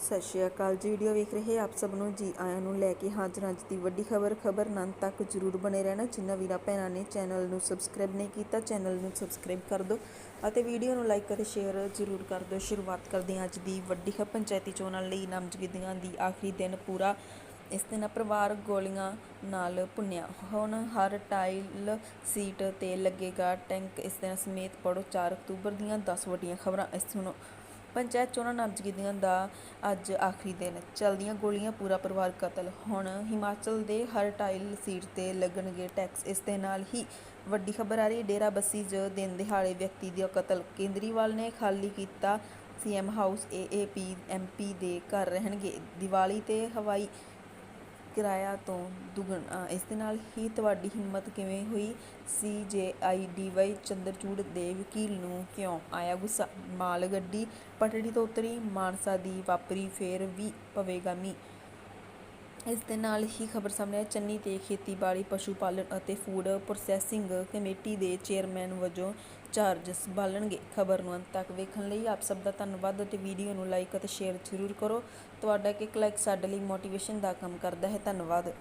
ਸਤਿ ਸ਼੍ਰੀ ਅਕਾਲ ਜੀ ਵੀਡੀਓ ਵੇਖ ਰਹੇ ਆਪ ਸਭ ਨੂੰ? ਜੀ ਆਇਆਂ ਨੂੰ ਲੈ ਕੇ ਹਾਜ਼ਰ ਅੱਜ ਦੀ ਵੱਡੀ ਖਬਰ। ਖਬਰ ਨੰਨ ਤੱਕ ਜਰੂਰ ਬਣੇ ਰਹਿਣਾ। ਜਿਨ੍ਹਾਂ ਵੀਰਾਂ ਭੈਣਾਂ ਨੇ ਚੈਨਲ ਨੂੰ ਸਬਸਕ੍ਰਾਈਬ ਨਹੀਂ ਕੀਤਾ ਚੈਨਲ ਨੂੰ ਸਬਸਕ੍ਰਾਈਬ ਕਰ ਦਿਓ ਅਤੇ ਵੀਡੀਓ ਨੂੰ ਲਾਈਕ ਅਤੇ ਸ਼ੇਅਰ ਜਰੂਰ ਕਰ ਦਿਓ। ਸ਼ੁਰੂਆਤ ਕਰਦੇ ਹਾਂ ਅੱਜ ਦੀ ਵੱਡੀ ਖਬਰ। ਪੰਚਾਇਤੀ ਚੋਣਾਂ ਲਈ ਨਾਮਜ਼ਦਗੀਆਂ ਦੀ ਆਖਰੀ ਦਿਨ ਪੂਰਾ। ਇਸ ਦਿਨ ਪਰਿਵਾਰ ਗੋਲੀਆਂ ਨਾਲ ਭੁੰਨਿਆ। ਹੁਣ ਹਰ ਟਾਈਲ ਸੀਟ ਤੇ ਲੱਗੇਗਾ ਟੈਂਕ। ਇਸ ਦਿਨ ਸਮੇਤ ਪੜੋ 4 ਅਕਤੂਬਰ ਦੀਆਂ 10 ਵੱਡੀਆਂ ਖਬਰਾਂ। ਇਸ ਸੁਣੋ ਪੰਚਾਇਤ ਚੋਣਾਂ ਨਾਮਜ਼ਦਗੀਆਂ ਦਾ ਅੱਜ ਆਖਰੀ ਦਿਨ। ਚਲਦੀਆਂ ਗੋਲੀਆਂ ਪੂਰਾ ਪਰਿਵਾਰ ਕਤਲ। ਹੁਣ ਹਿਮਾਚਲ ਦੇ ਹਰ ਟਾਈਲ ਸੀਟ ਤੇ ਲੱਗਣਗੇ ਟੈਕਸ। ਇਸ ਦੇ ਨਾਲ ਹੀ ਵੱਡੀ ਖਬਰ ਆ ਰਹੀ, ਡੇਰਾ ਬੱਸੀ 'ਚ ਦਿਨ ਦਿਹਾੜੇ ਵਿਅਕਤੀ ਦਾ ਕਤਲ। ਕੇਂਦਰੀਵਾਲ ਨੇ ਖਾਲੀ ਕੀਤਾ ਸੀਐਮ ਹਾਊਸ ਏਏਪੀ ਐਮਪੀ ਦੇ ਘਰ ਰਹਿਣਗੇ। ਦੀਵਾਲੀ ਤੇ ਹਵਾਈ ਕਿਰਾਇਆ ਤੋਂ ਦੁੱਗਣਾ ਇਸ ਦੇ ਨਾਲ ਹੀ ਤੁਹਾਡੀ ਹਿੰਮਤ ਕਿਵੇਂ ਹੋਈ ਸੀ ਜੇ ਆਈ ਡੀ ਵਾਈ ਚੰਦਰਚੂੜ ਦੇ ਵਕੀਲ ਨੂੰ ਕਿਉਂ ਆਇਆ ਗੁੱਸਾ? ਮਾਲ ਗੱਡੀ, ਪਟੜੀ ਤੋਂ ਉਤਰੀ, ਮਾਨਸਾ ਦੀ ਵਾਪਰੀ, ਫੇਰ ਵੀ ਪਵੇਗਾ ਮੀਂਹ। ਇਸ ਦੇ ਨਾਲ ਹੀ ਖਬਰ ਸਾਹਮਣੇ ਆਈ, ਚੰਨੀ ਤੇ ਖੇਤੀਬਾੜੀ ਪਸ਼ੂ ਪਾਲਣ ਅਤੇ ਫੂਡ ਪ੍ਰੋਸੈਸਿੰਗ ਕਮੇਟੀ ਦੇ ਚੇਅਰਮੈਨ ਵਜੋਂ ਚਾਰਜ ਸੰਭਾਲਣਗੇ ਖਬਰ ਨੂੰ ਅੰਤ ਤੱਕ ਵੇਖਣ ਲਈ ਆਪ ਸਭ ਦਾ ਧੰਨਵਾਦ ਅਤੇ ਵੀਡੀਓ ਨੂੰ ਲਾਈਕ ਅਤੇ ਸ਼ੇਅਰ ਜ਼ਰੂਰ ਕਰੋ। ਤੁਹਾਡਾ ਇੱਕ ਲਾਈਕ ਸਾਡੇ ਲਈ ਮੋਟੀਵੇਸ਼ਨ ਦਾ ਕੰਮ ਕਰਦਾ ਹੈ। ਧੰਨਵਾਦ।